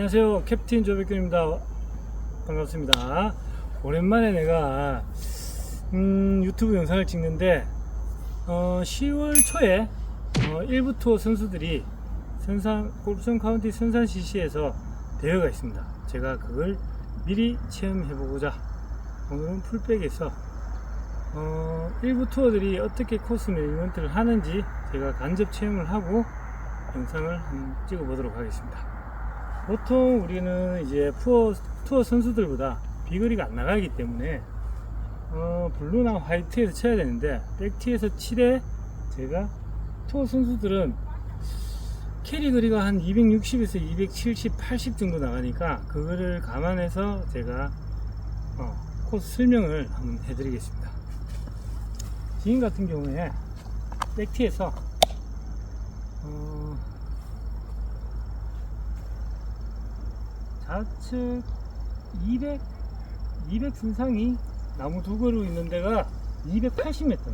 자, 안녕하세요. 캡틴 조백균입니다. 반갑습니다. 오랜만에 내가 음, 유튜브 영상을 찍는데 어, 10월 초에 어, 일부 투어 선수들이 선산 골프성 카운티 선산 CC에서 대회가 있습니다. 제가 그걸 미리 체험해 보고자 오늘은 풀백에서 어, 일부 투어들이 어떻게 코스 매니먼트를 하는지 제가 간접 체험을 하고 영상을 한번 찍어 보도록 하겠습니다. 보통 우리는 이제 투어, 투어 선수들보다 비거리가 안 나가기 때문에 어, 블루나 화이트에서 쳐야 되는데 백티에서 칠에 제가 투어 선수들은 캐리 거리가 한 260에서 270, 80 정도 나가니까 그거를 감안해서 제가 어, 코스 설명을 한번 해드리겠습니다. 지금 같은 경우에 백티에서 어, 좌측 200, 200 순상이 나무 두 그루 있는 데가 280m입니다.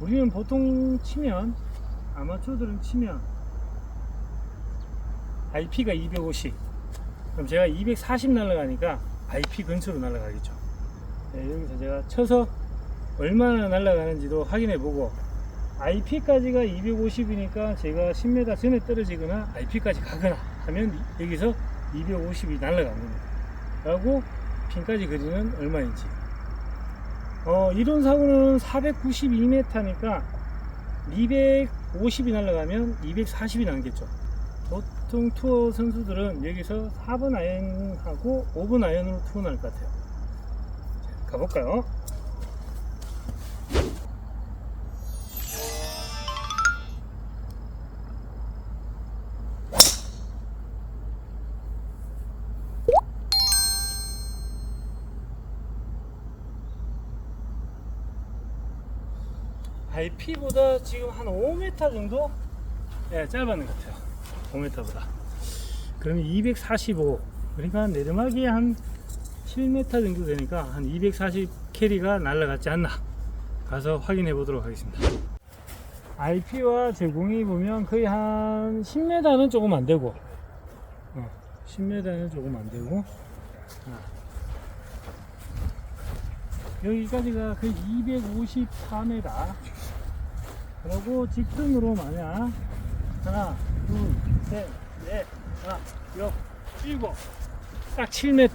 우리는 보통 치면, 아마추어들은 치면, IP가 250. 그럼 제가 240 날아가니까 IP 근처로 날아가겠죠. 네, 여기서 제가 쳐서 얼마나 날아가는지도 확인해 보고, IP까지가 250이니까 제가 10m 전에 떨어지거나 IP까지 가거나 하면 여기서 250이 날아간 겁니다. 라고 핀까지 거리는 얼마인지. 어, 이론 사고는 492m니까 250이 날아가면 240이 남겠죠. 보통 투어 선수들은 여기서 4번 아이언하고 5번 아이언으로 투어 날것 같아요. 자, 가볼까요? IP보다 지금 한 5m 정도 예, 짧았는 것 같아요. 5m보다. 그러면 245. 그러니까 내리막이 한 7m 정도 되니까 한 240 캐리가 날아갔지 않나. 가서 확인해 보도록 하겠습니다. IP와 제공이 보면 거의 한 10m는 조금 안 되고, 어, 10m는 조금 안 되고, 아, 여기까지가 거의 254m. 그리고 직선으로 만약 하나, 둘, 셋, 넷, 다섯, 여섯, 일곱, 딱 7m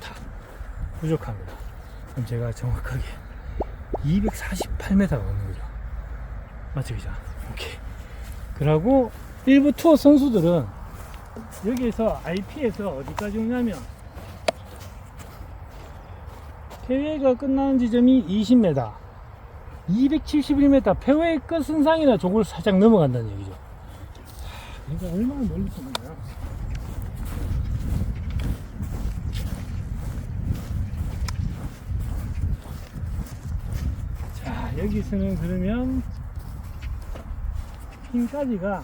부족합니다. 그럼 제가 정확하게 248m가 오는 거죠. 맞죠, 그죠? 오케이. 그리고 일부 투어 선수들은 여기에서 IP에서 어디까지 오냐면 페웨이가 끝나는 지점이 20m, 271m, 페웨이 끝 선상이나 저걸 살짝 넘어간다는 얘기죠. 하, 그러니까 얼마나 멀리 쏘는 거야. 자, 여기서는 그러면 핀까지가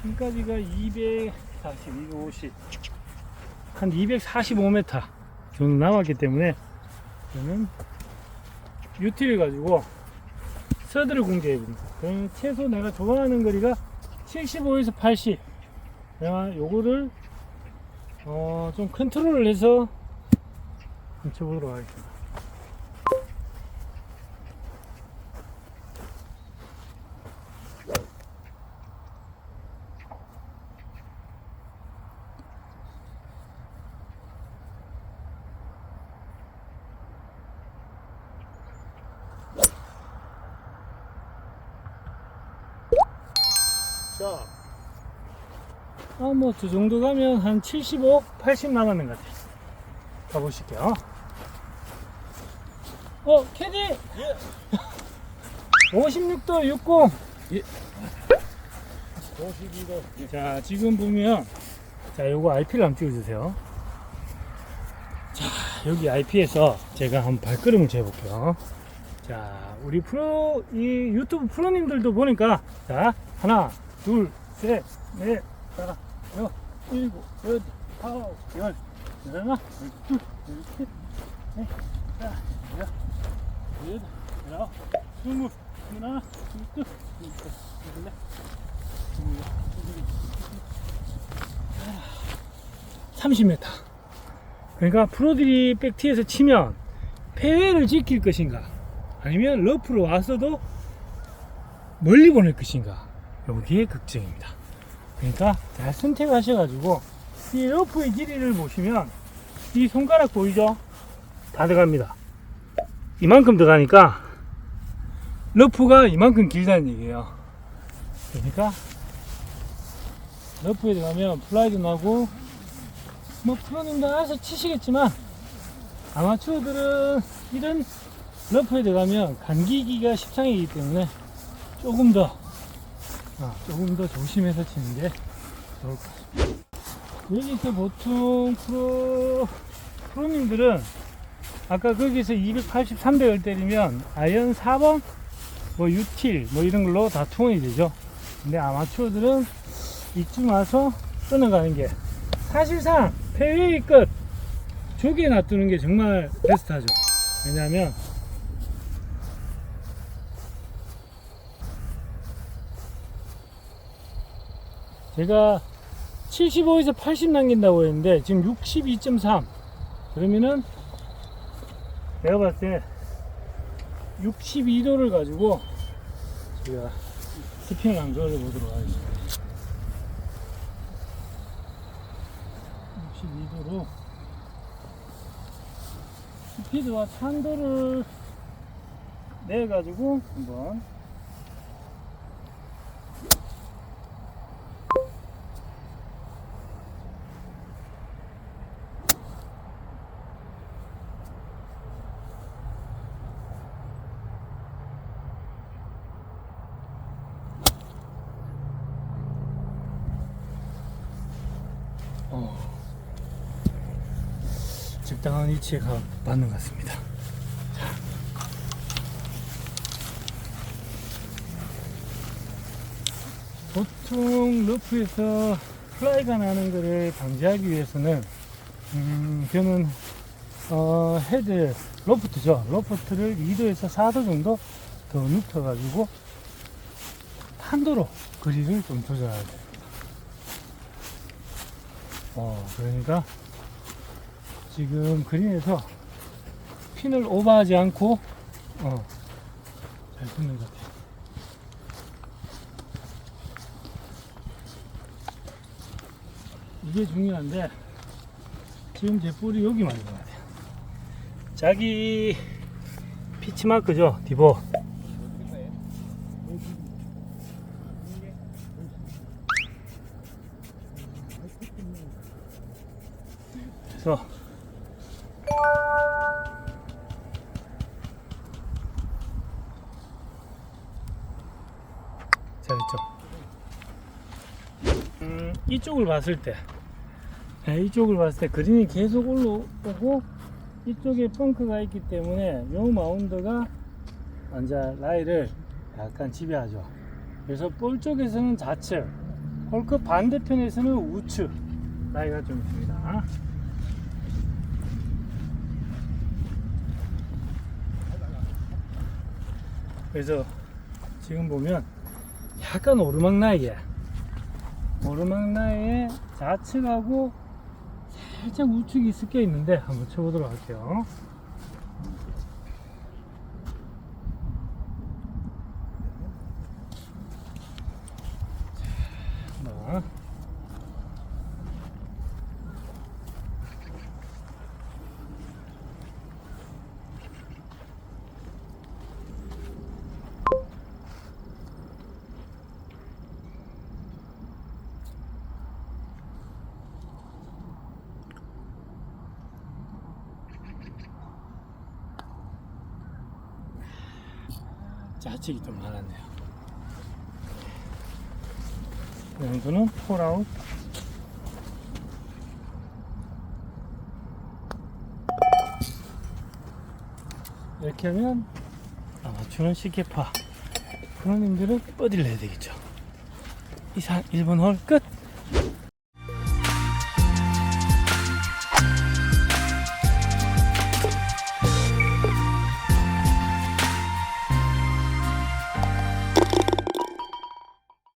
핀까지가 240, 250, 한 245m 정도 남았기 때문에 저는 유티를 가지고 서드를 공개해 봅니다. 그럼 최소 내가 좋아하는 거리가 75에서 80. 내가 요거를 어, 좀 컨트롤을 해서 쳐보도록 하겠습니다. 자, 아, 뭐, 저 정도 가면 한 75, 80 남았는 것 같아요. 가보실게요. 어, 캐디! 예. 56도 60. 52도. 자, 지금 보면, 자, 요거 IP를 한번 찍어주세요. 자, 여기 IP에서 제가 한번 발걸음을 재볼게요. 자, 우리 프로, 이 유튜브 프로님들도 보니까, 자, 하나, 둘, 셋, 넷, 다섯, 여섯, 일곱, 여덟, 아홉, 열, 열하나, 열둘, 열셋, 넷, 다섯, 여섯, 여덟, 열아홉, 스물, 스물하나, 스물둘, 스물셋, 스물넷, 스물여섯, 스물일곱, 30m. 그러니까 프로들이 백티에서 치면 페어웨이를 지킬 것인가 아니면 러프로 와서도 멀리 보낼 것인가 여기에 걱정입니다. 그러니까 잘 선택하셔가지고 이 러프의 길이를 보시면 이 손가락 보이죠? 다 들어갑니다. 이만큼 들어가니까 러프가 이만큼 길다는 얘기예요. 그러니까 러프에 들어가면 플라이도 나고 뭐 프로님도 알아서 치시겠지만 아마추어들은 이런 러프에 들어가면 감기기가 십상이기 때문에 조금 더 아, 조금 더 조심해서 치는 게 좋을 것 같습니다. 여기서 보통 프로 프로님들은 아까 거기서 280, 300을 때리면 아이언 4번 뭐 유틸 뭐 이런 걸로 다 투혼이 되죠. 근데 아마추어들은 이쯤 와서 끊어가는 게 사실상 페이웨이 끝 조기에 놔두는 게 정말 베스트하죠. 왜냐하면 제가 75에서 80 남긴다고 했는데 지금 62.3 그러면은 내가 봤을 때 62도를 가지고 제가 스피닝 강조를 보도록 하겠습니다. 62도로 스피드와 탄도를 내 가지고 한번 적당한 위치에 가 맞는 것 같습니다. 자. 보통 러프에서 플라이가 나는 것을 방지하기 위해서는 음, 저는 어, 헤드 로프트죠. 로프트를 2도에서 4도 정도 더 눕혀 가지고 탄도로 거리를 좀 조절해야 돼요. 어, 그러니까 지금 그린에서 핀을 오버하지 않고 어, 잘 붙는 것 같아요. 이게 중요한데 지금 제 볼이 여기 맞는 것 같아요. 자기 피치 마크죠, 디보. 그래서 잘했죠. 음, 이쪽을 봤을 때, 네, 이쪽을 봤을 때 그린이 계속 올라오고 이쪽에 펑크가 있기 때문에 요 마운드가 완전 라이를 약간 지배하죠. 그래서 볼 쪽에서는 좌측, 홀크 반대편에서는 우측 라이가 좀 있습니다. 그래서 지금 보면 약간 오르막나이에 오르막나이에 좌측하고 살짝 우측이 섞여 있는데 한번 쳐보도록 할게요. 자, 한번. 좌측이 좀 많았네요. 이 정도는 폴아웃. 이렇게 하면 아마추어는 쉽게 파. 프로님들은 뻗이를 해야 되겠죠. 이상 1번 홀 끝.